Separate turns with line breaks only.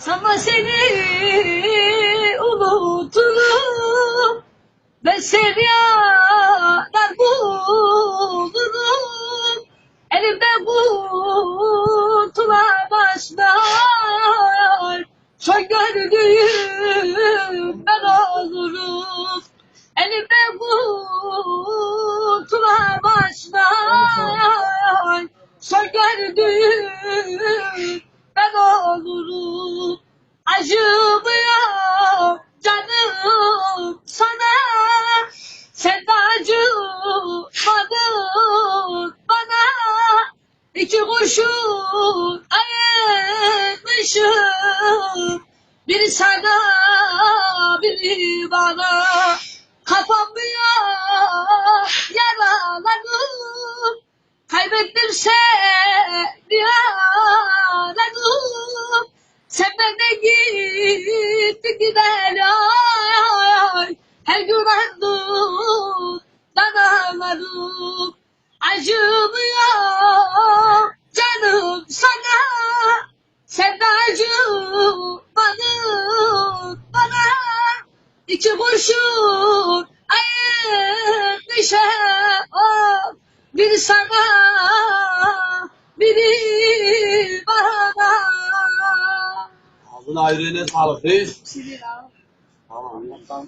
Sana seni unuturum. Ben seni yanar bulurum. Elimde kurtulamazlar Son gördüğüm ben olurum. Elimde kurtulamazlar Son gördüğüm ben olurum Acımıyor canım sana. Sen de acımadın bana. İki kurşun ayırmışım. Biri sana biri bana. Kafamı yaralanım Kaybettim seni benden gittin gider ay. Her gün ardından ağlarım Acımıyor canım sana. Sen de acımadın bana. İki kurşun ayırmışım oh, Biri sana
Ağzına ayrı sağlık.
Şimdi
Tamam.